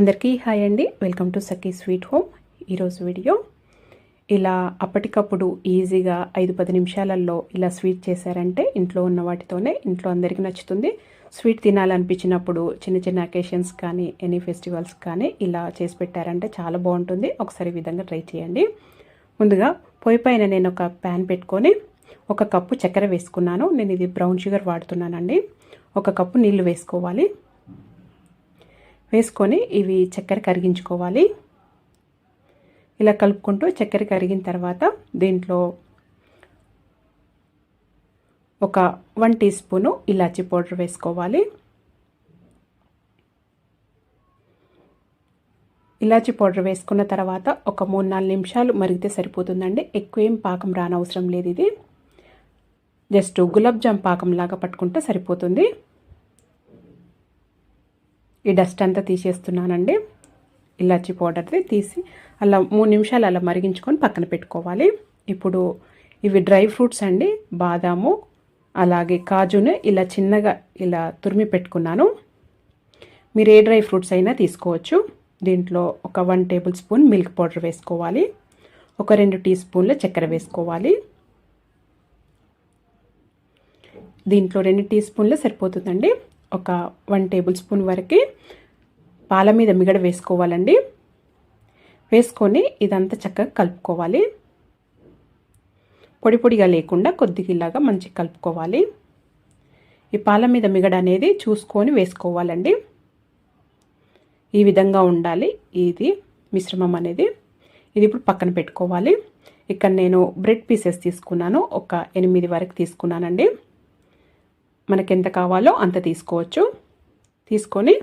అందరికీ హాయ్ అండి. Welcome to Sakhi sweet home ఈరోజు వీడియో ఇలా అప్పటికప్పుడు ఈజీగా ఐదు పది నిమిషాలలో ఇలా స్వీట్ చేశారంటే ఇంట్లో ఉన్న వాటితోనే ఇంట్లో అందరికీ నచ్చుతుంది. స్వీట్ తినాలనిపించినప్పుడు చిన్న చిన్న అకేషన్స్ కానీ ఎనీ ఫెస్టివల్స్ కానీ ఇలా చేసి పెట్టారంటే చాలా బాగుంటుంది. ఒకసారి విధంగా ట్రై చేయండి. ముందుగా పొయ్యి పైన నేను ఒక ప్యాన్ పెట్టుకొని ఒక కప్పు చక్కెర వేసుకున్నాను. నేను ఇది బ్రౌన్ షుగర్ వాడుతున్నానండి. ఒక కప్పు నీళ్ళు వేసుకోవాలి. వేసుకొని ఇవి చక్కెర కరిగించుకోవాలి. ఇలా కలుపుకుంటూ చక్కెర కరిగిన తర్వాత దీంట్లో ఒక వన్ టీ స్పూను ఇలాచీ పౌడర్ వేసుకోవాలి. ఇలాచీ పౌడర్ వేసుకున్న తర్వాత ఒక మూడు నాలుగు నిమిషాలు మరిగితే సరిపోతుందండి. ఎక్కువ ఏం పాకం రానవసరం లేదు ఇది. జస్ట్ గులాబ్ జామ్ పాకం లాగా పట్టుకుంటే సరిపోతుంది. ఈ డస్ట్ అంతా తీసేస్తున్నానండి. ఇలాచీ పౌడర్ది తీసి అలా మూడు నిమిషాలు అలా మరిగించుకొని పక్కన పెట్టుకోవాలి. ఇప్పుడు ఇవి డ్రై ఫ్రూట్స్ అండి. బాదాము అలాగే కాజును ఇలా చిన్నగా ఇలా తురిమి పెట్టుకున్నాను. మీరు ఏ డ్రై ఫ్రూట్స్ అయినా తీసుకోవచ్చు. దీంట్లో ఒక one tablespoon milk powder వేసుకోవాలి. ఒక రెండు టీ స్పూన్ల చక్కెర వేసుకోవాలి. దీంట్లో రెండు టీ స్పూన్లు సరిపోతుందండి. ఒక వన్ టేబుల్ స్పూన్ వరకు పాల మీద మిగడ వేసుకోవాలండి. వేసుకొని ఇదంతా చక్కగా కలుపుకోవాలి. పొడి పొడిగా లేకుండా కొద్దిగా ఇలాగా మంచిగా కలుపుకోవాలి. ఈ పాల మీద మిగడ అనేది చూసుకొని వేసుకోవాలండి. ఈ విధంగా ఉండాలి ఇది మిశ్రమం అనేది. ఇది ఇప్పుడు పక్కన పెట్టుకోవాలి. ఇక్కడ నేను బ్రెడ్ పీసెస్ తీసుకున్నాను. ఒక ఎనిమిది వరకు తీసుకున్నానండి. మనకి ఎంత కావాలో అంత తీసుకోవచ్చు. తీసుకొని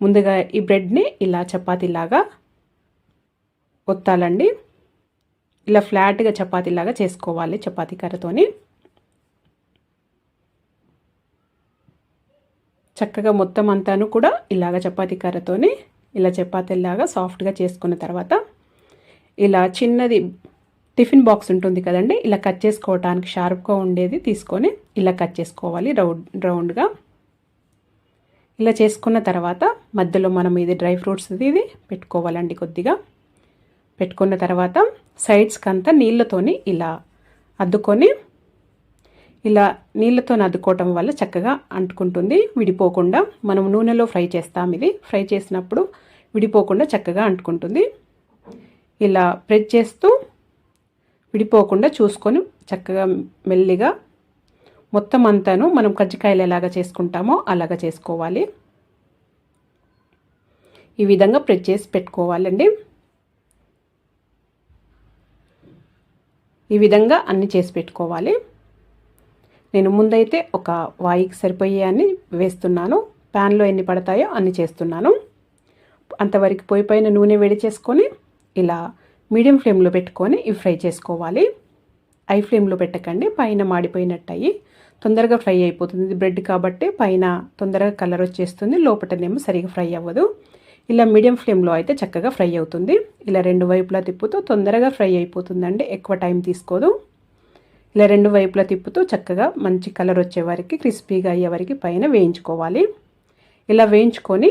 ముందుగా ఈ బ్రెడ్ని ఇలా చపాతీలాగా ఒత్తాలండి. ఇలా ఫ్లాట్గా చపాతీలాగా చేసుకోవాలి చపాతీ కర్రతోని. చక్కగా మొత్తం అంతాను కూడా ఇలాగ చపాతీ కర్రతోని ఇలా చపాతీలాగా సాఫ్ట్గా చేసుకున్న తర్వాత ఇలా చిన్నది టిఫిన్ బాక్స్ ఉంటుంది కదండి ఇలా కట్ చేసుకోవటానికి షార్ప్గా ఉండేది తీసుకొని ఇలా కట్ చేసుకోవాలి రౌండ్ రౌండ్గా. ఇలా చేసుకున్న తర్వాత మధ్యలో మనం ఇది డ్రై ఫ్రూట్స్ ఇది పెట్టుకోవాలండి కొద్దిగా. పెట్టుకున్న తర్వాత సైడ్స్కి అంతా నీళ్ళతోని ఇలా అద్దుకొని ఇలా నీళ్ళతో అద్దుకోవటం వల్ల చక్కగా అంటుకుంటుంది విడిపోకుండా. మనం నూనెలో ఫ్రై చేస్తాం ఇది ఫ్రై చేసినప్పుడు విడిపోకుండా చక్కగా అంటుకుంటుంది. ఇలా ప్రెస్ చేస్తూ విడిపోకుండా చూసుకొని చక్కగా మెల్లిగా మొత్తం అంతాను మనం కజ్జికాయలు ఎలాగ చేసుకుంటామో అలాగ చేసుకోవాలి. ఈ విధంగా ప్రెస్ చేసి పెట్టుకోవాలండి. ఈ విధంగా అన్ని చేసి పెట్టుకోవాలి. నేను ముందైతే ఒక వాయికి సరిపోయే అని వేస్తున్నాను. ప్యాన్లో ఎన్ని పడతాయో అన్ని చేస్తున్నాను. అంతవరకు పొయ్యి పైన నూనె వేడి చేసుకొని ఇలా మీడియం ఫ్లేమ్లో పెట్టుకొని ఇవి ఫ్రై చేసుకోవాలి. ఐ ఫ్లేమ్లో పెట్టకండి పైన మాడిపోయినట్టు అయ్యి తొందరగా ఫ్రై అయిపోతుంది. ఇది బ్రెడ్ కాబట్టి పైన తొందరగా కలర్ వచ్చేస్తుంది. లోపలనేమో సరిగా ఫ్రై అవ్వదు. ఇలా మీడియం ఫ్లేమ్లో అయితే చక్కగా ఫ్రై అవుతుంది. ఇలా రెండు వైపులా తిప్పుతూ తొందరగా ఫ్రై అయిపోతుందండి. ఎక్కువ టైం తీసుకోదు. ఇలా రెండు వైపులా తిప్పుతూ చక్కగా మంచి కలర్ వచ్చే వరకు క్రిస్పీగా అయ్యే వరకు పైన వేయించుకోవాలి. ఇలా వేయించుకొని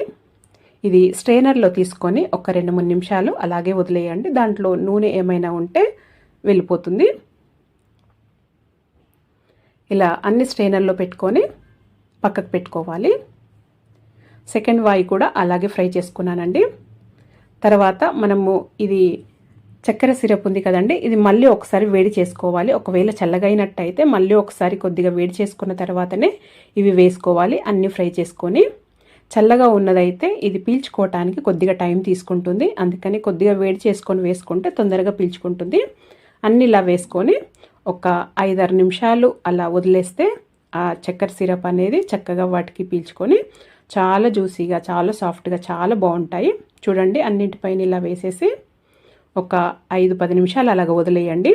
ఇది స్ట్రైనర్లో తీసుకొని ఒక రెండు మూడు నిమిషాలు అలాగే వదిలేయండి. దాంట్లో నూనె ఏమైనా ఉంటే వెళ్ళిపోతుంది. ఇలా అన్ని స్ట్రైనర్లో పెట్టుకొని పక్కకు పెట్టుకోవాలి. సెకండ్ వాయి కూడా అలాగే ఫ్రై చేసుకున్నానండి. తర్వాత మనము ఇది చక్కెర సిరప్ ఉంది కదండి ఇది మళ్ళీ ఒకసారి వేడి చేసుకోవాలి. ఒకవేళ చల్లగైనట్టయితే మళ్ళీ ఒకసారి కొద్దిగా వేడి చేసుకున్న తర్వాతనే ఇవి వేసుకోవాలి. అన్నీ ఫ్రై చేసుకొని చల్లగా ఉన్నదైతే ఇది పీల్చుకోవటానికి కొద్దిగా టైం తీసుకుంటుంది. అందుకని కొద్దిగా వేడి చేసుకొని వేసుకుంటే తొందరగా పీల్చుకుంటుంది. అన్ని ఇలా వేసుకొని ఒక ఐదారు నిమిషాలు అలా వదిలేస్తే ఆ చక్కెర సిరప్ అనేది చక్కగా వాటికి పీల్చుకొని చాలా జ్యూసీగా చాలా సాఫ్ట్గా చాలా బాగుంటాయి. చూడండి అన్నింటిపైన ఇలా వేసేసి ఒక ఐదు పది నిమిషాలు అలాగ వదిలేయండి.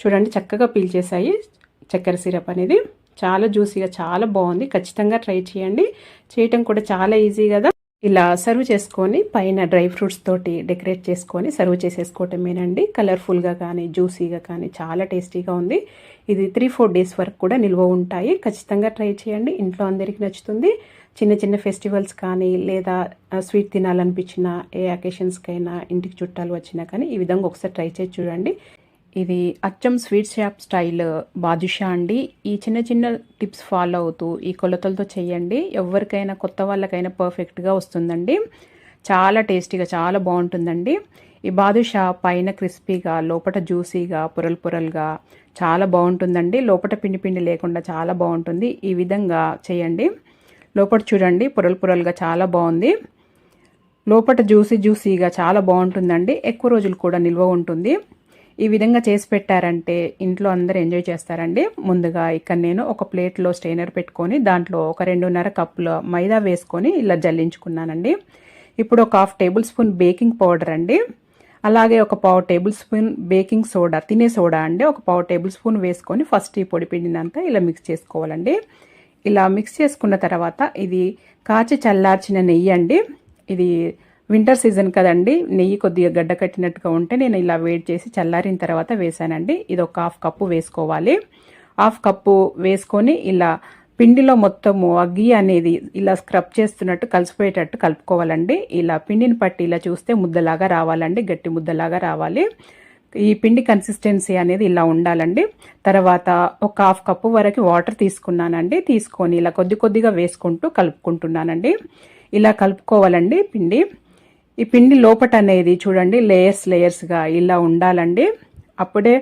చూడండి చక్కగా పీల్చేసాయి చక్కెర సిరప్ అనేది. చాలా జ్యూసీగా చాలా బాగుంది. ఖచ్చితంగా ట్రై చేయండి. చేయటం కూడా చాలా ఈజీ కదా. ఇలా సర్వ్ చేసుకొని పైన డ్రై ఫ్రూట్స్ తోటి డెకరేట్ చేసుకొని సర్వ్ చేసేసుకోవటమేనండి. కలర్ఫుల్గా కానీ జ్యూసీగా కానీ చాలా టేస్టీగా ఉంది. ఇది త్రీ ఫోర్ డేస్ వరకు కూడా నిల్వ ఉంటాయి. ఖచ్చితంగా ట్రై చేయండి. ఇంట్లో అందరికీ నచ్చుతుంది. చిన్న చిన్న ఫెస్టివల్స్ కానీ లేదా స్వీట్ తినాలనిపించిన ఏ అకేషన్స్కైనా ఇంటికి చుట్టాలు వచ్చినా కానీ ఈ విధంగా ఒకసారి ట్రై చేసి చూడండి. ఇది అచ్చం స్వీట్ షాప్ స్టైల్ బాదుషా అండి. ఈ చిన్న చిన్న టిప్స్ ఫాలో అవుతూ ఈ కొలతలతో చేయండి. ఎవరికైనా కొత్త వాళ్ళకైనా పర్ఫెక్ట్గా వస్తుందండి. చాలా టేస్టీగా చాలా బాగుంటుందండి. ఈ బాదుషా పైన క్రిస్పీగా లోపల జ్యూసీగా పొరలు పొరలుగా చాలా బాగుంటుందండి. లోపల పిండి పిండి లేకుండా చాలా బాగుంటుంది. ఈ విధంగా చేయండి. లోపల చూడండి పొరలు పొరలుగా చాలా బాగుంది. లోపల జ్యూసీ జ్యూసీగా చాలా బాగుంటుందండి. ఎక్కువ రోజులు కూడా నిల్వ ఉంటుంది. ఈ విధంగా చేసి పెట్టారంటే ఇంట్లో అందరూ ఎంజాయ్ చేస్తారండి. ముందుగా ఇక్కడ నేను ఒక ప్లేట్లో స్టెయినర్ పెట్టుకొని దాంట్లో ఒక రెండున్నర కప్పుల మైదా వేసుకొని ఇలా జల్లించుకున్నానండి. ఇప్పుడు ఒక half tablespoon baking powder అండి. అలాగే ఒక పావు టేబుల్ స్పూన్ బేకింగ్ సోడా తినే సోడా అండి. ఒక పావు టేబుల్ స్పూన్ వేసుకొని ఫస్ట్ ఈ పొడి పిండినంతా ఇలా మిక్స్ చేసుకోవాలండి. ఇలా మిక్స్ చేసుకున్న తర్వాత ఇది కాచి చల్లార్చిన నెయ్యి అండి. ఇది వింటర్ సీజన్ కదండి నెయ్యి కొద్దిగా గడ్డ కట్టినట్టుగా ఉంటే నేను ఇలా వేడి చేసి చల్లారిన తర్వాత వేసానండి ఇది ఒక హాఫ్ కప్పు వేసుకోవాలి. హాఫ్ కప్పు వేసుకొని ఇలా పిండిలో మొత్తము అగ్గి అనేది ఇలా స్క్రబ్ చేస్తున్నట్టు కలిసిపోయేటట్టు కలుపుకోవాలండి. ఇలా పిండిని పట్టి ఇలా చూస్తే ముద్దలాగా రావాలండి గట్టి ముద్దలాగా రావాలి. ఈ పిండి కన్సిస్టెన్సీ అనేది ఇలా ఉండాలండి. తర్వాత ఒక హాఫ్ కప్పు వరకు వాటర్ తీసుకున్నానండి. తీసుకొని ఇలా కొద్ది కొద్దిగా వేసుకుంటూ కలుపుకుంటున్నానండి. ఇలా కలుపుకోవాలండి పిండి. ఈ పిండి లోపట అనేది చూడండి లేయర్స్ లేయర్స్గా ఇలా ఉండాలండి. అప్పుడే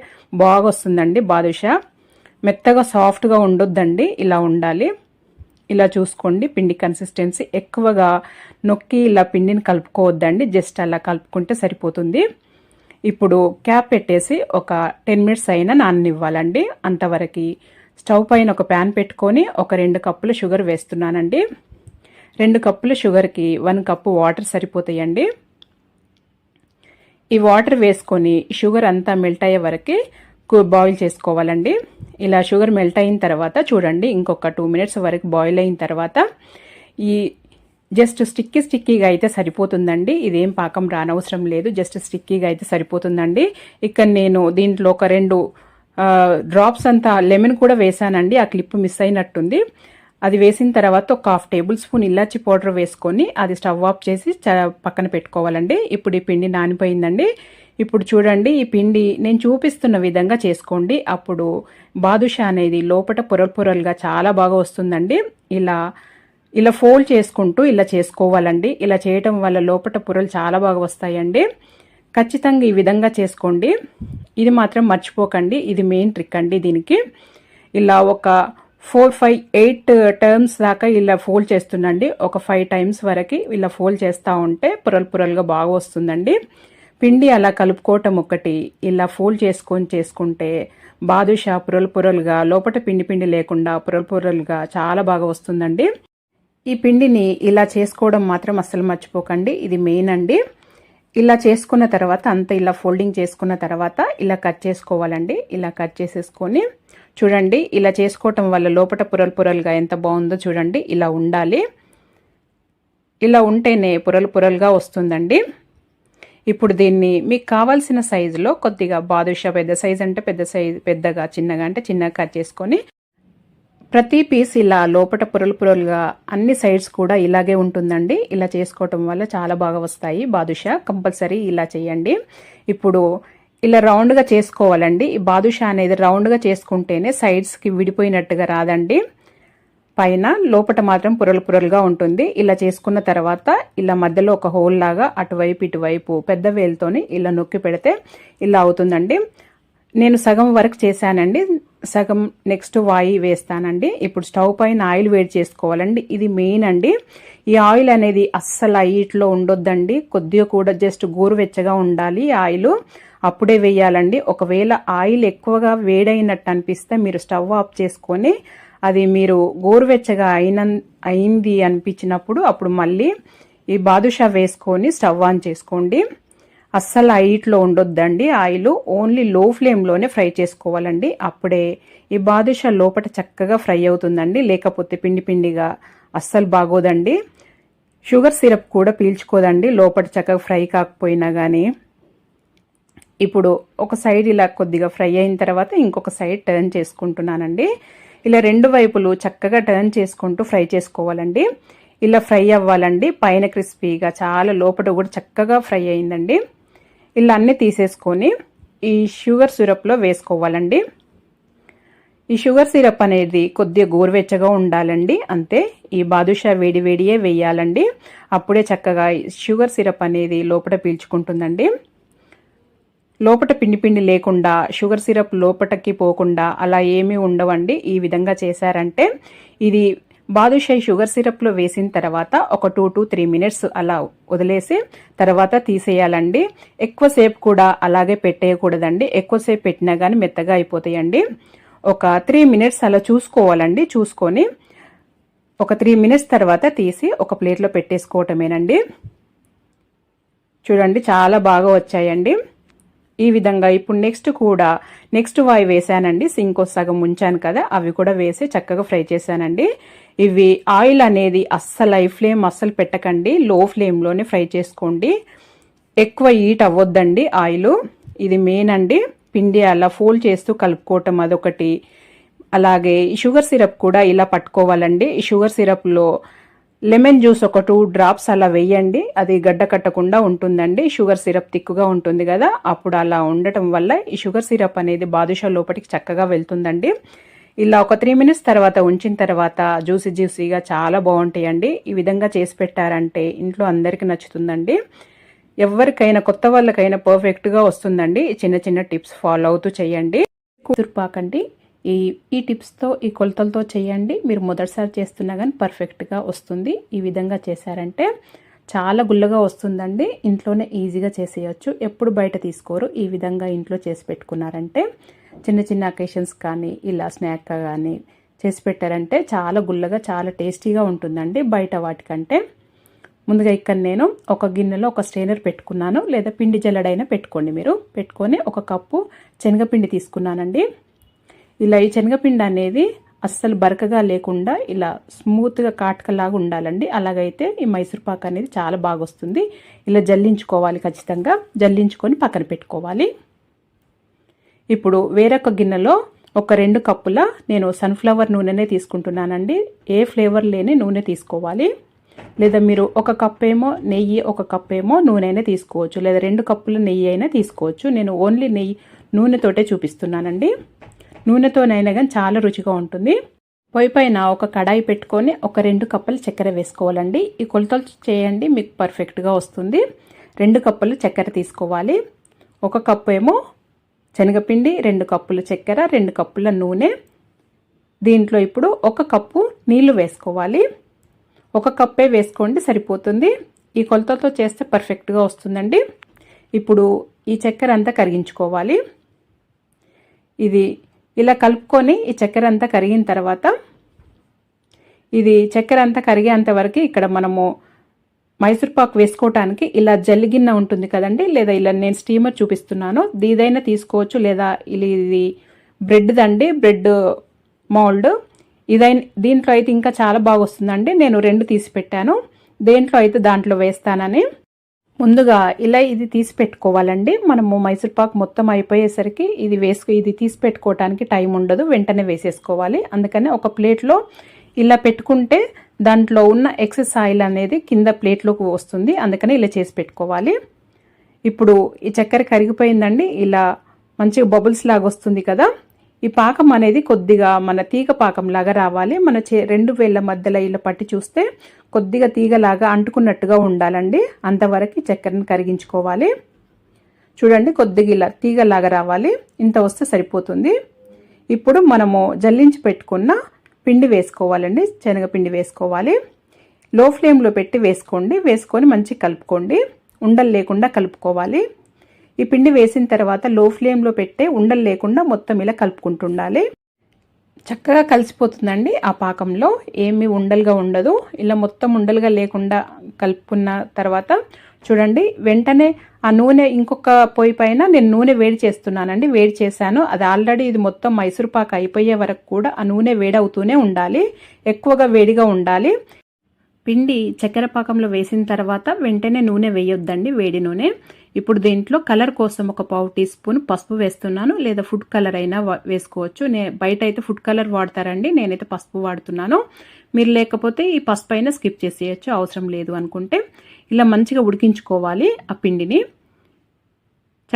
బాగా వస్తుందండి బాదుషా. మెత్తగా సాఫ్ట్గా ఉండొద్దండి ఇలా ఉండాలి. ఇలా చూసుకోండి పిండి కన్సిస్టెన్సీ ఎక్కువగా నొక్కి ఇలా పిండిని కలుపుకోవద్దండి జస్ట్ అలా కలుపుకుంటే సరిపోతుంది. ఇప్పుడు క్యాప్ పెట్టేసి ఒక టెన్ మినిట్స్ అయినా నాననివ్వాలండి. అంతవరకు స్టవ్ పైన ఒక ప్యాన్ పెట్టుకొని ఒక రెండు కప్పులు షుగర్ వేస్తున్నానండి. రెండు కప్పుల షుగర్కి వన్ కప్పు వాటర్ సరిపోతాయండి. ఈ వాటర్ వేసుకొని షుగర్ అంతా మెల్ట్ అయ్యే వరకు బాయిల్ చేసుకోవాలండి. ఇలా షుగర్ మెల్ట్ అయిన తర్వాత చూడండి ఇంకొక టూ మినిట్స్ వరకు బాయిల్ అయిన తర్వాత ఈ జస్ట్ స్టిక్కీ స్టిక్కీగా అయితే సరిపోతుందండి. ఇదేం పాకం రానవసరం లేదు జస్ట్ స్టిక్కీగా అయితే సరిపోతుందండి. ఇక్కడ నేను దీంట్లో ఒక రెండు డ్రాప్స్ అంతా లెమన్ కూడా వేసానండి. ఆ క్లిప్ మిస్ అయినట్టుంది. అది వేసిన తర్వాత ఒక హాఫ్ టేబుల్ స్పూన్ ఇలాచి పౌడర్ వేసుకొని అది స్టవ్ ఆఫ్ చేసి పక్కన పెట్టుకోవాలండి. ఇప్పుడు ఈ పిండి నానిపోయిందండి. ఇప్పుడు చూడండి ఈ పిండి నేను చూపిస్తున్న విధంగా చేసుకోండి. అప్పుడు బాదుషా అనేది లోపల పొరలు పొరలుగా చాలా బాగా వస్తుందండి. ఇలా ఇలా ఫోల్డ్ చేసుకుంటూ ఇలా చేసుకోవాలండి. ఇలా చేయటం వల్ల లోపల పొరలు చాలా బాగా వస్తాయండి. ఖచ్చితంగా ఈ విధంగా చేసుకోండి. ఇది మాత్రం మర్చిపోకండి. ఇది మెయిన్ ట్రిక్ అండి దీనికి. ఇలా ఒక four five eight uh, terms దాకా ఇలా ఫోల్డ్ చేస్తుండండి ఒక ఫైవ్ టైమ్స్ వరకు ఇలా ఫోల్డ్ చేస్తూ ఉంటే పొరలు పొరలుగా బాగా వస్తుందండి. పిండి అలా కలుపుకోవటం ఒకటి ఇలా ఫోల్డ్ చేసుకొని చేసుకుంటే బాదుషా పొరలు పొరలుగా లోపల పిండి పిండి లేకుండా పొరలు పొరలుగా చాలా బాగా వస్తుందండి. ఈ పిండిని ఇలా చేసుకోవడం మాత్రం అస్సలు మర్చిపోకండి. ఇది మెయిన్ అండి. ఇలా చేసుకున్న తర్వాత అంత ఇలా ఫోల్డింగ్ చేసుకున్న తర్వాత ఇలా కట్ చేసుకోవాలండి. ఇలా కట్ చేసేసుకొని చూడండి ఇలా చేసుకోవటం వల్ల లోపల పొరలు పొరలుగా ఎంత బాగుందో చూడండి ఇలా ఉండాలి. ఇలా ఉంటేనే పొరలు పొరలుగా వస్తుందండి. ఇప్పుడు దీన్ని మీకు కావాల్సిన సైజులో కొద్దిగా బాదుషా పెద్ద సైజ్ అంటే పెద్ద సైజ్ పెద్దగా చిన్నగా అంటే చిన్నగా కట్ చేసుకొని ప్రతి పీస్ ఇలా లోపల పొరలు పొరలుగా అన్ని సైడ్స్ కూడా ఇలాగే ఉంటుందండి. ఇలా చేసుకోవటం వల్ల చాలా బాగా వస్తాయి బాదుషా. కంపల్సరీ ఇలా చేయండి. ఇప్పుడు ఇలా రౌండ్గా చేసుకోవాలండి. ఈ బాదుషా అనేది రౌండ్గా చేసుకుంటేనే సైడ్స్కి విడిపోయినట్టుగా రాదండి. పైన లోపట మాత్రం పొరలు పొరలుగా ఉంటుంది. ఇలా చేసుకున్న తర్వాత ఇలా మధ్యలో ఒక హోల్ లాగా అటువైపు ఇటువైపు పెద్ద వేలుతోని ఇలా నొక్కి పెడితే ఇలా అవుతుందండి. నేను సగం వరకు చేశానండి. సగం నెక్స్ట్ వాయి వేస్తానండి. ఇప్పుడు స్టవ్ పైన ఆయిల్ వేడి చేసుకోవాలండి. ఇది మెయిన్ అండి. ఈ ఆయిల్ అనేది అస్సలు హీట్లో ఉండొద్దండి. కొద్దిగా కూడా జస్ట్ గోరువెచ్చగా ఉండాలి ఆయిల్. అప్పుడే వేయాలండి. ఒకవేళ ఆయిల్ ఎక్కువగా వేడైనట్టు అనిపిస్తే మీరు స్టవ్ ఆఫ్ చేసుకొని అది మీరు గోరువెచ్చగా అయిన అయింది అనిపించినప్పుడు అప్పుడు మళ్ళీ ఈ బాదుషా వేసుకొని స్టవ్ ఆన్ చేసుకోండి. అస్సలు హైట్లో ఉండొద్దండి. ఆయిల్ ఓన్లీ లో ఫ్లేమ్లోనే ఫ్రై చేసుకోవాలండి. అప్పుడే ఈ బాదుషా లోపల చక్కగా ఫ్రై అవుతుందండి. లేకపోతే పిండి పిండిగా అస్సలు బాగోదండి. షుగర్ సిరప్ కూడా పీల్చుకోదండి. లోపల చక్కగా ఫ్రై కాకపోయినా కానీ ఇప్పుడు ఒక సైడ్ ఇలా కొద్దిగా ఫ్రై అయిన తర్వాత ఇంకొక సైడ్ టర్న్ చేసుకుంటున్నానండి. ఇలా రెండు వైపులు చక్కగా టర్న్ చేసుకుంటూ ఫ్రై చేసుకోవాలండి. ఇలా ఫ్రై అవ్వాలండి. పైన క్రిస్పీగా చాలా లోపల కూడా చక్కగా ఫ్రై అయిందండి. ఇలా అన్నీ తీసేసుకొని ఈ షుగర్ సిరప్లో వేసుకోవాలండి. ఈ షుగర్ సిరప్ అనేది కొద్దిగా గోరువెచ్చగా ఉండాలండి. అంతే ఈ బాదుషా వేడి వేడియే వేయాలండి. అప్పుడే చక్కగా షుగర్ సిరప్ అనేది లోపల పీల్చుకుంటుందండి. లోపట పిండి పిండి లేకుండా షుగర్ సిరప్ లోపటకి పోకుండా అలా ఏమీ ఉండవండి. ఈ విధంగా చేశారంటే ఇది బాదుషాయి షుగర్ సిరప్లో వేసిన తర్వాత ఒక టూ టు త్రీ మినిట్స్ అలా వదిలేసి తర్వాత తీసేయాలండి. ఎక్కువసేపు కూడా అలాగే పెట్టేయకూడదండి. ఎక్కువసేపు పెట్టినా కానీ మెత్తగా అయిపోతాయండి. ఒక త్రీ మినిట్స్ అలా చూసుకోవాలండి. చూసుకొని ఒక త్రీ మినిట్స్ తర్వాత తీసి ఒక ప్లేట్లో పెట్టేసుకోవటమేనండి. చూడండి చాలా బాగా వచ్చాయండి. ఈ విధంగా ఇప్పుడు నెక్స్ట్ కూడా నెక్స్ట్ వాయి వేసానండి సింకో సగం ఉంచాను కదా అవి కూడా వేసి చక్కగా ఫ్రై చేశానండి. ఇవి ఆయిల్ అనేది అస్సలు హై ఫ్లేమ్ అస్సలు పెట్టకండి. లో ఫ్లేమ్లోనే ఫ్రై చేసుకోండి. ఎక్కువ హీట్ అవ్వద్దండి ఆయిల్. ఇది మెయిన్ అండి. పిండి అలా ఫోల్డ్ చేస్తూ కలుపుకోవటం అదొకటి. అలాగే షుగర్ సిరప్ కూడా ఇలా పట్టుకోవాలండి. షుగర్ సిరప్లో లెమన్ జ్యూస్ ఒక టూ డ్రాప్స్ అలా వేయండి. అది గడ్డ కట్టకుండా ఉంటుందండి. షుగర్ సిరప్ తిక్కుగా ఉంటుంది కదా అప్పుడు అలా ఉండటం వల్ల ఈ షుగర్ సిరప్ అనేది బాదుషా లోపలికి చక్కగా వెళ్తుందండి. ఇలా ఒక త్రీ మినిట్స్ తర్వాత ఉంచిన తర్వాత జ్యూసీ జ్యూసీగా చాలా బాగుంటాయండి. ఈ విధంగా చేసి పెట్టారంటే ఇంట్లో అందరికీ నచ్చుతుందండి. ఎవరికైనా కొత్త వాళ్ళకైనా పర్ఫెక్ట్గా వస్తుందండి. చిన్న చిన్న టిప్స్ ఫాలో అవుతూ చేయండి. కుదురుపాకండి ఈ ఈ టిప్స్తో ఈ కొలతలతో చేయండి. మీరు మొదటిసారి చేస్తున్నా కానీ పర్ఫెక్ట్గా వస్తుంది. ఈ విధంగా చేశారంటే చాలా గుల్లగా వస్తుందండి. ఇంట్లోనే ఈజీగా చేసేయచ్చు. ఎప్పుడు బయట తీసుకోరు. ఈ విధంగా ఇంట్లో చేసి పెట్టుకున్నారంటే చిన్న చిన్న అకేషన్స్ కానీ ఇలా స్నాక్ కానీ చేసి పెట్టారంటే చాలా గుల్లగా చాలా టేస్టీగా ఉంటుందండి బయట వాటికంటే. ముందుగా ఇక్కడ నేను ఒక గిన్నెలో ఒక స్ట్రైనర్ పెట్టుకున్నాను. లేదా పిండి జల్లడైనా పెట్టుకోండి మీరు. పెట్టుకొని ఒక కప్పు శనగపిండి తీసుకున్నానండి. ఇలా ఈ శనగపిండి అనేది అస్సలు బరకగా లేకుండా ఇలా స్మూత్గా కాటకలాగా ఉండాలండి. అలాగైతే ఈ మైసూర్ పాక్ అనేది చాలా బాగా వస్తుంది ఇలా జల్లించుకోవాలి ఖచ్చితంగా. జల్లించుకొని పక్కన పెట్టుకోవాలి. ఇప్పుడు వేరొక గిన్నెలో ఒక రెండు కప్పుల నేను సన్ఫ్లవర్ నూనెనే తీసుకుంటున్నానండి. ఏ ఫ్లేవర్ లేని నూనె తీసుకోవాలి. లేదా మీరు ఒక కప్ ఏమో నెయ్యి ఒక కప్ ఏమో నూనె అయినా తీసుకోవచ్చు. లేదా రెండు కప్పుల నెయ్యి అయినా తీసుకోవచ్చు. నేను ఓన్లీ నెయ్యి నూనెతోటే చూపిస్తున్నానండి. నూనెతోనైనా కానీ చాలా రుచిగా ఉంటుంది. పొయ్యి పైన ఒక కడాయి పెట్టుకొని ఒక రెండు కప్పులు చక్కెర వేసుకోవాలండి. ఈ కొలతలు చేయండి మీకు పర్ఫెక్ట్గా వస్తుంది. రెండు కప్పులు చక్కెర తీసుకోవాలి. ఒక కప్పు ఏమో శనగపిండి రెండు కప్పులు చక్కెర రెండు కప్పుల నూనె. దీంట్లో ఇప్పుడు ఒక కప్పు నీళ్ళు వేసుకోవాలి. ఒక కప్పే వేసుకోండి సరిపోతుంది. ఈ కొలతలతో చేస్తే పర్ఫెక్ట్గా వస్తుందండి. ఇప్పుడు ఈ చక్కెర అంతా కరిగించుకోవాలి. ఇది ఇలా కలుపుకొని ఈ చక్కెర అంతా కరిగిన తర్వాత ఇది చక్కెర అంతా కరిగేంత వరకు ఇక్కడ మనము మైసూర్ పాక్ వేసుకోవటానికి ఇలా జల్లిగిన్న ఉంటుంది కదండి లేదా ఇలా నేను స్టీమర్ చూపిస్తున్నాను దీదైనా తీసుకోవచ్చు లేదా ఇది బ్రెడ్దండి బ్రెడ్ మౌల్డ్. ఇదై దీంట్లో అయితే ఇంకా చాలా బాగా వస్తుందండి నేను రెండు తీసి పెట్టాను దేంట్లో అయితే దాంట్లో వేస్తానని. ముందుగా ఇలా ఇది తీసి పెట్టుకోవాలండి మనము మైసూర్ మొత్తం అయిపోయేసరికి ఇది వేసుకు ఇది తీసి పెట్టుకోవటానికి టైం ఉండదు. వెంటనే వేసేసుకోవాలి. అందుకని ఒక ప్లేట్లో ఇలా పెట్టుకుంటే దాంట్లో ఉన్న ఎక్సెస్ ఆయిల్ అనేది కింద ప్లేట్లోకి వస్తుంది. అందుకని ఇలా చేసి పెట్టుకోవాలి. ఇప్పుడు ఈ చక్కెర కరిగిపోయిందండి. ఇలా మంచిగా బబుల్స్ లాగా వస్తుంది కదా. ఈ పాకం అనేది కొద్దిగా మన తీగ పాకంలాగా రావాలి. మన చే రెండు వేళ్ళ మధ్యలో ఇలా పట్టి చూస్తే కొద్దిగా తీగలాగా అంటుకున్నట్టుగా ఉండాలండి. అంతవరకు చక్కెరను కరిగించుకోవాలి. చూడండి కొద్దిగా ఇలా తీగలాగా రావాలి. ఇంత వస్తే సరిపోతుంది. ఇప్పుడు మనము జల్లించి పెట్టుకున్న పిండి వేసుకోవాలండి. శనగపిండి వేసుకోవాలి. లో ఫ్లేమ్లో పెట్టి వేసుకోండి. వేసుకొని మంచి కలుపుకోండి. ఉండలు లేకుండా కలుపుకోవాలి. ఈ పిండి వేసిన తర్వాత లో ఫ్లేమ్లో పెట్టే ఉండలు లేకుండా మొత్తం ఇలా కలుపుకుంటుండాలి. చక్కగా కలిసిపోతుందండి ఆ పాకంలో. ఏమి ఉండలుగా ఉండదు. ఇలా మొత్తం ఉండలుగా లేకుండా కలుపుకున్న తర్వాత చూడండి వెంటనే ఆ నూనె ఇంకొక పొయ్యి పైన నేను నూనె వేడి చేస్తున్నానండి. వేడి చేశాను. అది ఆల్రెడీ ఇది మొత్తం మైసూర్ పాక్ అయిపోయే వరకు కూడా ఆ నూనె వేడవుతూనే ఉండాలి. ఎక్కువగా వేడిగా ఉండాలి. పిండి చక్కెర పాకంలో వేసిన తర్వాత వెంటనే నూనె వేయొద్దండి వేడి నూనె. ఇప్పుడు దీంట్లో కలర్ కోసం ఒక పావు టీ స్పూన్ పసుపు వేస్తున్నాను. లేదా ఫుడ్ కలర్ అయినా వేసుకోవచ్చు. నే బయట అయితే ఫుడ్ కలర్ వాడతారండి. నేనైతే పసుపు వాడుతున్నాను. మీరు లేకపోతే ఈ పసుపు అయినా స్కిప్ చేసేయచ్చు. అవసరం లేదు అనుకుంటే. ఇలా మంచిగా ఉడికించుకోవాలి ఆ పిండిని.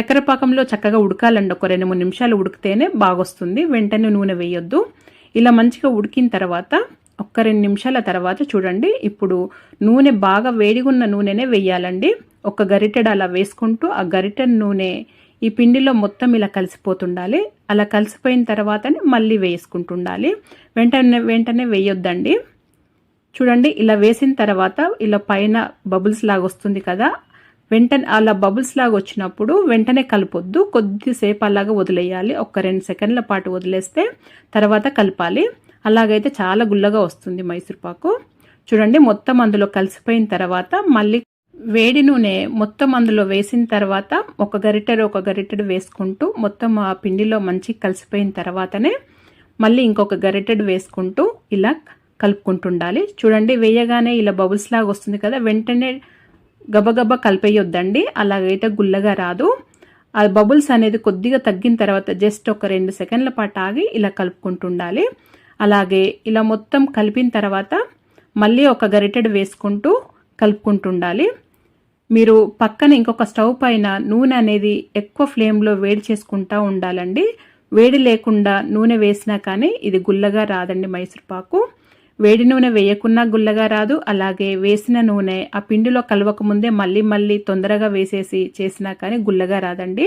చక్కెర పాకంలో చక్కగా ఉడకాలండి. ఒక రెండు మూడు నిమిషాలు ఉడికితేనే బాగొస్తుంది. వెంటనే నూనె వేయొద్దు. ఇలా మంచిగా ఉడికిన తర్వాత ఒక్క రెండు నిమిషాల తర్వాత చూడండి. ఇప్పుడు నూనె బాగా వేడిగున్న నూనెనే వేయాలండి. ఒక గరిటెడు అలా వేసుకుంటూ ఆ గరిటె నూనె ఈ పిండిలో మొత్తం ఇలా కలిసిపోతుండాలి. అలా కలిసిపోయిన తర్వాతనే మళ్ళీ వేసుకుంటుండాలి. వెంటనే వెంటనే వేయొద్దండి. చూడండి ఇలా వేసిన తర్వాత ఇలా పైన బబుల్స్ లాగా వస్తుంది కదా. వెంటనే అలా బబుల్స్ లాగా వచ్చినప్పుడు వెంటనే కలపొద్దు. కొద్దిసేపు అలాగా వదిలేయాలి. ఒక రెండు సెకండ్ల పాటు వదిలేస్తే తర్వాత కలపాలి. అలాగైతే చాలా గుల్లగా వస్తుంది మైసూర్పాకు. చూడండి మొత్తం అందులో కలిసిపోయిన తర్వాత మళ్ళీ వేడి నూనె మొత్తం అందులో వేసిన తర్వాత ఒక గరిటెడు ఒక గరిటెడు వేసుకుంటూ మొత్తం ఆ పిండిలో మంచి కలిసిపోయిన తర్వాతనే మళ్ళీ ఇంకొక గరిటెడు వేసుకుంటూ ఇలా కలుపుకుంటుండాలి. చూడండి వేయగానే ఇలా బబుల్స్ లాగా వస్తుంది కదా వెంటనే గబగబా కలిపేయొద్దండి. అలాగైతే గుల్లగా రాదు. ఆ బబుల్స్ అనేది కొద్దిగా తగ్గిన తర్వాత జస్ట్ ఒక రెండు సెకండ్ల పాటు ఆగి ఇలా కలుపుకుంటుండాలి. అలాగే ఇలా మొత్తం కలిపిన తర్వాత మళ్ళీ ఒక గరిటెడు వేసుకుంటూ కలుపుకుంటుండాలి. మీరు పక్కన ఇంకొక స్టవ్ పైన నూనె అనేది ఎక్కువ ఫ్లేమ్లో వేడి చేసుకుంటూ ఉండాలండి. వేడి లేకుండా నూనె వేసినా కానీ ఇది గుల్లగా రాదండి మైసూర్పాకు వేడి నూనె వేయకున్నా గుల్లగా రాదు. అలాగే వేసిన నూనె ఆ పిండిలో కలవకముందే మళ్ళీ మళ్ళీ తొందరగా వేసేసి చేసినా కానీ గుల్లగా రాదండి.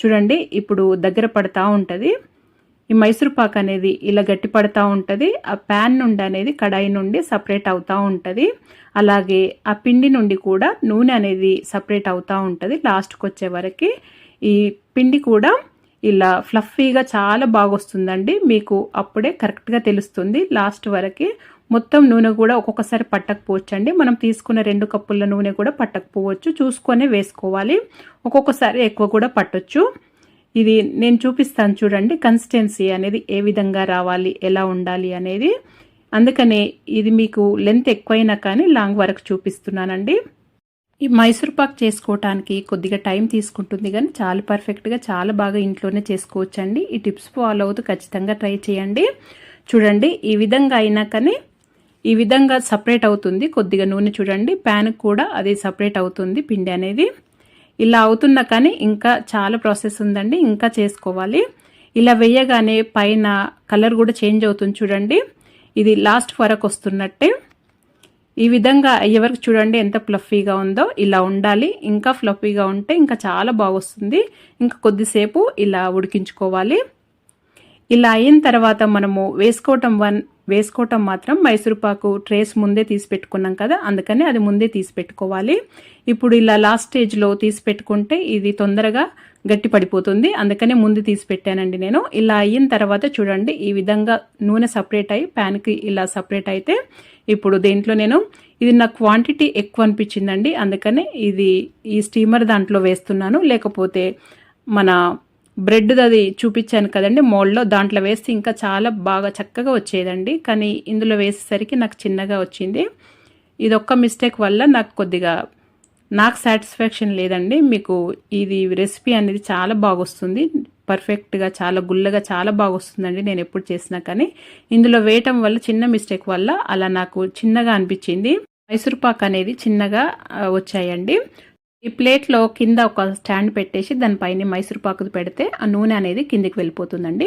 చూడండి ఇప్పుడు దగ్గర పడతా ఉంటుంది. ఈ మైసూర్ పాక్ అనేది ఇలా గట్టి పడుతూ ఉంటుంది ఆ ప్యాన్ నుండి అనేది కడాయి నుండి సపరేట్ అవుతూ ఉంటుంది అలాగే ఆ పిండి నుండి కూడా నూనె అనేది సపరేట్ అవుతూ ఉంటుంది లాస్ట్కి వచ్చే వరకు. ఈ పిండి కూడా ఇలా ఫ్లఫీగా చాలా బాగా వస్తుందండి మీకు అప్పుడే కరెక్ట్గా తెలుస్తుంది లాస్ట్ వరకు. మొత్తం నూనె కూడా ఒక్కొక్కసారి పట్టకపోవచ్చండి మనం తీసుకున్న రెండు కప్పుల నూనె కూడా పట్టకపోవచ్చు చూసుకొని వేసుకోవాలి ఒక్కొక్కసారి ఎక్కువ కూడా పట్టొచ్చు. ఇది నేను చూపిస్తాను చూడండి కన్సిస్టెన్సీ అనేది ఏ విధంగా రావాలి ఎలా ఉండాలి అనేది. అందుకనే ఇది మీకు లెంత్ ఎక్కువైనా కానీ లాంగ్ వరకు చూపిస్తున్నానండి. ఈ మైసూర్ పాక్ చేసుకోవటానికి కొద్దిగా టైం తీసుకుంటుంది కానీ చాలా పర్ఫెక్ట్గా చాలా బాగా ఇంట్లోనే చేసుకోవచ్చండి. ఈ టిప్స్ ఫాలో అవుతూ ఖచ్చితంగా ట్రై చేయండి. చూడండి ఈ విధంగా అయినా కానీ ఈ విధంగా సపరేట్ అవుతుంది. కొద్దిగా నూనె చూడండి ప్యాన్ కూడా అది సపరేట్ అవుతుంది పిండి అనేది. ఇలా అవుతున్నా కానీ ఇంకా చాలా ప్రాసెస్ ఉందండి. ఇంకా చేసుకోవాలి. ఇలా వేయగానే పైన కలర్ కూడా చేంజ్ అవుతుంది చూడండి. ఇది లాస్ట్ వరకు వస్తున్నట్టే. ఈ విధంగా అయ్యేవరకు చూడండి ఎంత ఫ్లఫీగా ఉందో. ఇలా ఉండాలి. ఇంకా ఫ్లఫీగా ఉంటే ఇంకా చాలా బాగొస్తుంది ఇంకా కొద్దిసేపు ఇలా ఉడికించుకోవాలి. ఇలా అయిన తర్వాత మనము వేసుకోవటం వన్ వేసుకోవటం మాత్రం మైసూరుపాకు ట్రేస్ ముందే తీసి పెట్టుకున్నాం కదా అందుకని అది ముందే తీసి పెట్టుకోవాలి. ఇప్పుడు ఇలా లాస్ట్ స్టేజ్లో తీసి పెట్టుకుంటే ఇది తొందరగా గట్టి పడిపోతుంది అందుకనే ముందు తీసి పెట్టానండి నేను. ఇలా అయిన తర్వాత చూడండి ఈ విధంగా నూనె సపరేట్ అయ్యి ప్యాన్కి ఇలా సపరేట్ అయితే ఇప్పుడు దీంట్లో నేను ఇది నా క్వాంటిటీ ఎక్కువ అనిపించిందండి అందుకనే ఇది ఈ స్టీమర్ దాంట్లో వేస్తున్నాను లేకపోతే మన బ్రెడ్ అది చూపించాను కదండి మోల్డ్లో. దాంట్లో వేస్తే ఇంకా చాలా బాగా చక్కగా వచ్చేదండి. కానీ ఇందులో వేసేసరికి నాకు చిన్నగా వచ్చింది. ఇది ఒక్క మిస్టేక్ వల్ల నాకు కొద్దిగా నాకు సాటిస్ఫాక్షన్ లేదండి. మీకు ఇది రెసిపీ అనేది చాలా బాగొస్తుంది. పర్ఫెక్ట్గా చాలా గుల్లగా చాలా బాగా వస్తుందండి నేను ఎప్పుడు చేసినా కానీ. ఇందులో వేయటం వల్ల చిన్న మిస్టేక్ వల్ల అలా నాకు చిన్నగా అనిపించింది. మైసూర్పాక్ అనేది చిన్నగా వచ్చాయండి. ఈ ప్లేట్లో కింద ఒక స్టాండ్ పెట్టేసి దానిపైన మైసూర్ పెడితే ఆ నూనె అనేది కిందికి వెళ్ళిపోతుందండి.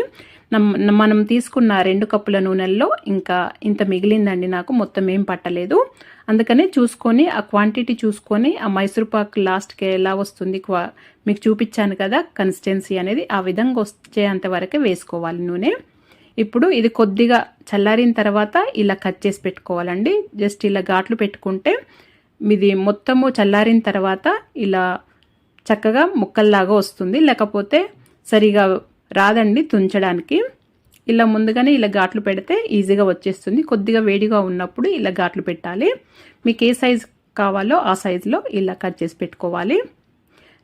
మనం తీసుకున్న రెండు కప్పుల నూనెల్లో ఇంకా ఇంత మిగిలిందండి నాకు మొత్తం ఏం పట్టలేదు. అందుకని చూసుకొని ఆ క్వాంటిటీ చూసుకొని ఆ మైసూరుపాకు లాస్ట్కి ఎలా వస్తుంది మీకు చూపించాను కదా కన్సిస్టెన్సీ అనేది ఆ విధంగా వచ్చేంత వరకే వేసుకోవాలి నూనె. ఇప్పుడు ఇది కొద్దిగా చల్లారిన తర్వాత ఇలా కట్ చేసి పెట్టుకోవాలండి. జస్ట్ ఇలా ఘాట్లు పెట్టుకుంటే ఇది మొత్తము చల్లారిన తర్వాత ఇలా చక్కగా ముక్కల్లాగా వస్తుంది. లేకపోతే సరిగా రాదండి తుంచడానికి. ఇలా ముందుగానే ఇలా ఘాట్లు పెడితే ఈజీగా వచ్చేస్తుంది. కొద్దిగా వేడిగా ఉన్నప్పుడు ఇలా ఘాట్లు పెట్టాలి. మీకు ఏ సైజు కావాలో ఆ సైజులో ఇలా కట్ చేసి పెట్టుకోవాలి.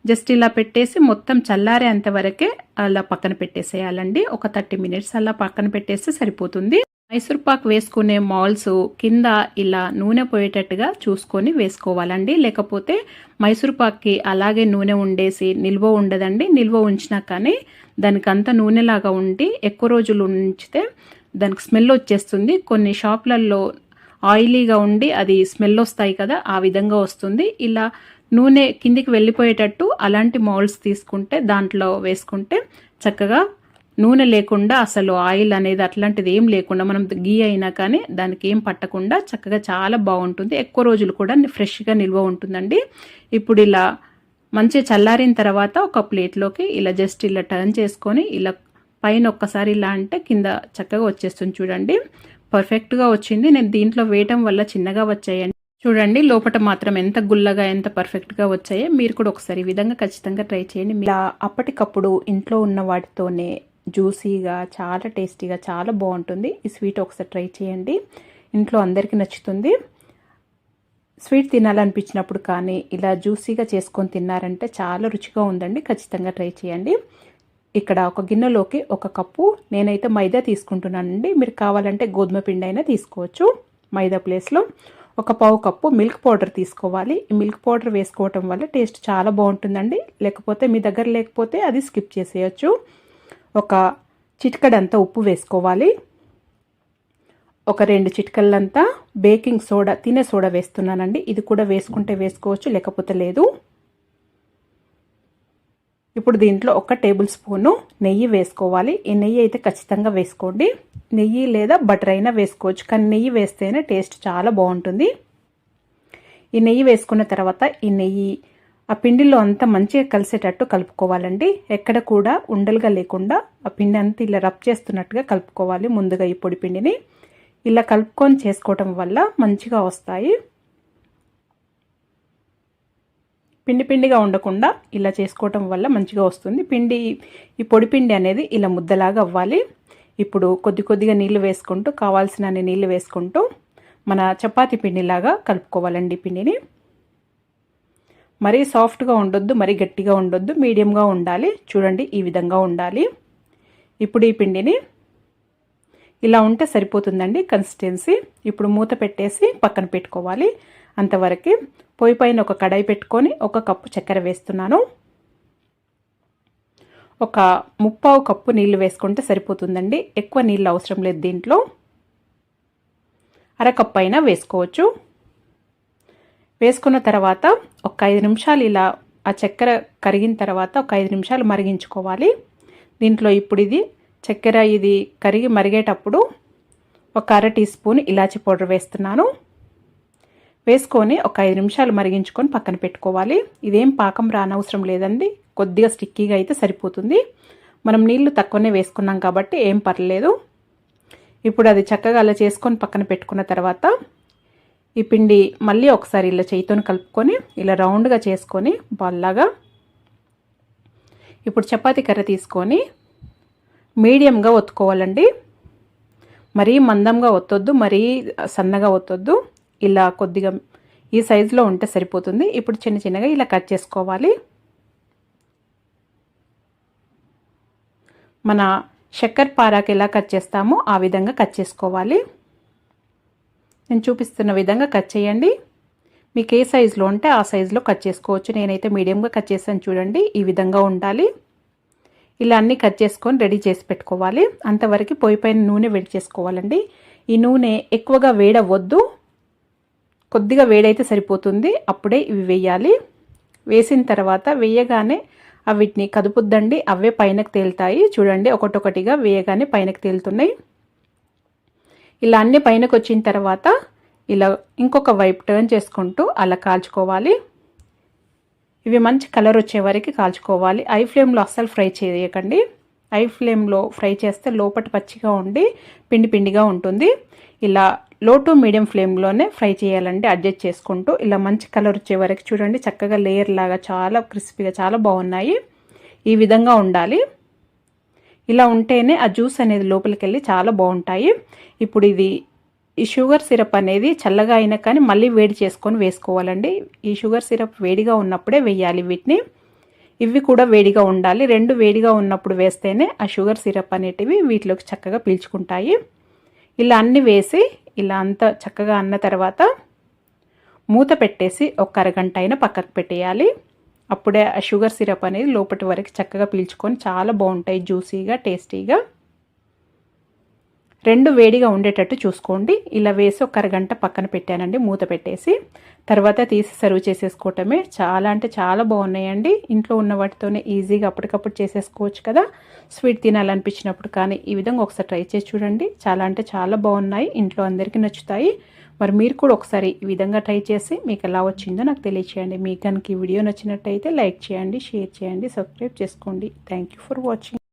జస్ట్ ఇలా పెట్టేసి మొత్తం చల్లారేంత వరకే అలా పక్కన పెట్టేసేయాలండి. ఒక థర్టీ మినిట్స్ అలా పక్కన పెట్టేస్తే సరిపోతుంది. మైసూర్ పాక్ వేసుకునే మాల్స్ కింద ఇలా నూనె పోయేటట్టుగా చూసుకొని వేసుకోవాలండి. లేకపోతే మైసూర్ పాక్కి అలాగే నూనె ఉండేసి నిల్వ ఉండదండి. నిల్వ ఉంచినా కానీ దానికంత నూనెలాగా ఉండి ఎక్కువ రోజులు ఉంచితే దానికి స్మెల్ వచ్చేస్తుంది. కొన్ని షాప్లలో ఆయిలీగా ఉండి అది స్మెల్ వస్తాయి కదా ఆ విధంగా వస్తుంది. ఇలా నూనె కిందికి వెళ్ళిపోయేటట్టు అలాంటి మౌల్స్ తీసుకుంటే దాంట్లో వేసుకుంటే చక్కగా నూనె లేకుండా అసలు ఆయిల్ అనేది అట్లాంటిది ఏం లేకుండా మనం గీ అయినా కానీ దానికి ఏం పట్టకుండా చక్కగా చాలా బాగుంటుంది. ఎక్కువ రోజులు కూడా ఫ్రెష్గా నిల్వ ఉంటుందండి. ఇప్పుడు ఇలా మంచి చల్లారిన తర్వాత ఒక ప్లేట్లోకి ఇలా జస్ట్ ఇలా టర్న్ చేసుకొని ఇలా పైన ఒక్కసారి ఇలా అంటే కింద చక్కగా వచ్చేస్తుంది చూడండి. పర్ఫెక్ట్గా వచ్చింది. నేను దీంట్లో వేయటం వల్ల చిన్నగా వచ్చాయండి. చూడండి లోపల మాత్రం ఎంత గుల్లగా ఎంత పర్ఫెక్ట్గా వచ్చాయో మీరు కూడా ఒకసారి ఈ విధంగా ఖచ్చితంగా ట్రై చేయండి. ఇలా అప్పటికప్పుడు ఇంట్లో ఉన్న వాటితోనే జ్యూసీగా చాలా టేస్టీగా చాలా బాగుంటుంది. ఈ స్వీట్ ఒకసారి ట్రై చేయండి. ఇంట్లో అందరికీ నచ్చుతుంది. స్వీట్ తినాలనిపించినప్పుడు కానీ ఇలా జ్యూసీగా చేసుకొని తిన్నారంటే చాలా రుచిగా ఉందండి. ఖచ్చితంగా ట్రై చేయండి. ఇక్కడ ఒక గిన్నెలోకి ఒక కప్పు నేనైతే మైదా తీసుకుంటున్నానండి. మీరు కావాలంటే గోధుమ పిండి అయినా తీసుకోవచ్చు మైదా ప్లేస్లో. ఒక పావు కప్పు మిల్క్ పౌడర్ తీసుకోవాలి. ఈ మిల్క్ పౌడర్ వేసుకోవటం వల్ల టేస్ట్ చాలా బాగుంటుందండి. లేకపోతే మీ దగ్గర లేకపోతే అది స్కిప్ చేసేయచ్చు. ఒక చిటికడంత ఉప్పు వేసుకోవాలి. ఒక రెండు చిటికలంతా బేకింగ్ సోడా తినే సోడా వేస్తున్నానండి. ఇది కూడా వేసుకుంటే వేసుకోవచ్చు లేకపోతే లేదు. ఇప్పుడు దీంట్లో ఒక టేబుల్ స్పూను నెయ్యి వేసుకోవాలి. ఈ నెయ్యి అయితే ఖచ్చితంగా వేసుకోండి. నెయ్యి లేదా బటర్ అయినా వేసుకోవచ్చు కానీ నెయ్యి వేస్తేనే టేస్ట్ చాలా బాగుంటుంది. ఈ నెయ్యి వేసుకున్న తర్వాత ఈ నెయ్యి ఆ పిండిలో అంతా మంచిగా కలిసేటట్టు కలుపుకోవాలండి. ఎక్కడ కూడా ఉండలుగా లేకుండా ఆ పిండి అంతా ఇలా రబ్ చేస్తున్నట్టుగా కలుపుకోవాలి ముందుగా ఈ పొడి పిండిని. ఇలా కలుపుకొని చేసుకోవటం వల్ల మంచిగా వస్తాయి. పిండి పిండిగా ఉండకుండా ఇలా చేసుకోవటం వల్ల మంచిగా వస్తుంది. పిండి ఈ పొడి పిండి అనేది ఇలా ముద్దలాగా అవ్వాలి. ఇప్పుడు కొద్ది కొద్దిగా నీళ్ళు వేసుకుంటూ కావాల్సిన నీళ్ళు వేసుకుంటూ మన చపాతి పిండిలాగా కలుపుకోవాలండి పిండిని. మరీ సాఫ్ట్గా ఉండొద్దు మరీ గట్టిగా ఉండొద్దు మీడియంగా ఉండాలి. చూడండి ఈ విధంగా ఉండాలి. ఇప్పుడు ఈ పిండిని ఇలా ఉంటే సరిపోతుందండి కన్సిస్టెన్సీ ఇప్పుడు మూత పెట్టేసి పక్కన పెట్టుకోవాలి. అంతవరకు పొయ్యి పైన ఒక కడాయి పెట్టుకొని ఒక కప్పు చక్కెర వేస్తున్నాను. ఒక ముప్పావు కప్పు నీళ్ళు వేసుకుంటే సరిపోతుందండి. ఎక్కువ నీళ్ళు అవసరం లేదు దీంట్లో. అరకప్పు అయినా వేసుకోవచ్చు. వేసుకున్న తర్వాత ఒక ఐదు నిమిషాలు ఇలా ఆ చక్కెర కరిగిన తర్వాత ఒక ఐదు నిమిషాలు మరిగించుకోవాలి. దీంట్లో ఇప్పుడు ఇది చక్కెర ఇది కరిగి మరిగేటప్పుడు ఒక అర టీ స్పూన్ ఇలాచి పౌడర్ వేస్తున్నాను. వేసుకొని ఒక ఐదు నిమిషాలు మరిగించుకొని పక్కన పెట్టుకోవాలి. ఇదేం పాకం రానవసరం లేదండి. కొద్దిగా స్టిక్కీగా అయితే సరిపోతుంది. మనం నీళ్ళు తక్కువనే వేసుకున్నాం కాబట్టి ఏం పర్లేదు. ఇప్పుడు అది చక్కగా అలా చేసుకొని పక్కన పెట్టుకున్న తర్వాత ఈ పిండి మళ్ళీ ఒకసారి ఇలా చేయితో కలుపుకొని ఇలా రౌండ్గా చేసుకొని బాల్లాగా ఇప్పుడు చపాతీ కర్ర తీసుకొని మీడియంగా ఒత్తుకోవాలండి. మరీ మందంగా ఒత్తొద్దు మరీ సన్నగా ఒత్తొద్దు. ఇలా కొద్దిగా ఈ సైజులో ఉంటే సరిపోతుంది. ఇప్పుడు చిన్న చిన్నగా ఇలా కట్ చేసుకోవాలి. మన చక్కెర పారాకి ఎలా కట్ చేస్తామో ఆ విధంగా కట్ చేసుకోవాలి. నేను చూపిస్తున్న విధంగా కట్ చేయండి. మీకు ఏ సైజులో ఉంటే ఆ సైజులో కట్ చేసుకోవచ్చు. నేనైతే మీడియంగా కట్ చేశాను చూడండి. ఈ విధంగా ఉండాలి. ఇలా అన్నీ కట్ చేసుకొని రెడీ చేసి పెట్టుకోవాలి. అంతవరకు పొయ్యి పైన నూనె వేడి చేసుకోవాలండి. ఈ నూనె ఎక్కువగా వేడవద్దు. కొద్దిగా వేడైతే సరిపోతుంది. అప్పుడే ఇవి వేయాలి. వేసిన తర్వాత వేయగానే అవిటిని కదుపుద్దండి. అవే పైనకు తేలుతాయి. చూడండి ఒకటొకటిగా వేయగానే పైనకు తేలుతున్నాయి. ఇలా అన్ని పైనకు వచ్చిన తర్వాత ఇలా ఇంకొక వైపు టర్న్ చేసుకుంటూ అలా కాల్చుకోవాలి. ఇవి మంచి కలర్ వచ్చే వరకు కాల్చుకోవాలి. ఐ ఫ్లేమ్లో అస్సలు ఫ్రై చేయకండి. ఐ ఫ్లేమ్లో ఫ్రై చేస్తే లోపటి పచ్చిగా ఉండి పిండి పిండిగా ఉంటుంది. ఇలా లో టు మీడియం ఫ్లేమ్లోనే ఫ్రై చేయాలండి. అడ్జస్ట్ చేసుకుంటూ ఇలా మంచి కలర్ వచ్చే వరకు చూడండి. చక్కగా లేయర్ లాగా చాలా క్రిస్పీగా చాలా బాగున్నాయి. ఈ విధంగా ఉండాలి. ఇలా ఉంటేనే ఆ జ్యూస్ అనేది లోపలికి వెళ్ళి చాలా బాగుంటాయి. ఇప్పుడు ఇది ఈ షుగర్ సిరప్ అనేది చల్లగా అయినా కానీ మళ్ళీ వేడి చేసుకొని వేసుకోవాలండి. ఈ షుగర్ సిరప్ వేడిగా ఉన్నప్పుడే వేయాలి వీటిని. ఇవి కూడా వేడిగా ఉండాలి. రెండు వేడిగా ఉన్నప్పుడు వేస్తేనే ఆ షుగర్ సిరప్ అనేటివి వీటిలోకి చక్కగా పీల్చుకుంటాయి. ఇలా అన్ని వేసి ఇలా అంతా చక్కగా అన్న తర్వాత మూత పెట్టేసి ఒక అరగంట అయినా పక్కకు పెట్టేయాలి. అప్పుడే ఆ షుగర్ సిరప్ అనేది లోపటి వరకు చక్కగా పీల్చుకొని చాలా బాగుంటాయి జ్యూసీగా టేస్టీగా. రెండు వేడిగా ఉండేటట్టు చూసుకోండి. ఇలా వేసి ఒక అరగంట పక్కన పెట్టానండి మూత పెట్టేసి. తర్వాత తీసి సర్వ్ చేసేసుకోవటమే చాలా అంటే చాలా బాగున్నాయండి. ఇంట్లో ఉన్న వాటితోనే ఈజీగా అప్పటికప్పుడు చేసేసుకోవచ్చు కదా. స్వీట్ తినాలనిపించినప్పుడు కానీ ఈ విధంగా ఒకసారి ట్రై చేసి చూడండి. చాలా అంటే చాలా బాగున్నాయి. ఇంట్లో అందరికీ నచ్చుతాయి. మరి మీరు కూడా ఒకసారి ఈ విధంగా ట్రై చేసి మీకు ఎలా వచ్చిందో నాకు తెలియచేయండి. మీకు కనుక ఈ వీడియో నచ్చినట్టయితే లైక్ చేయండి షేర్ చేయండి సబ్స్క్రైబ్ చేసుకోండి. Thank for watching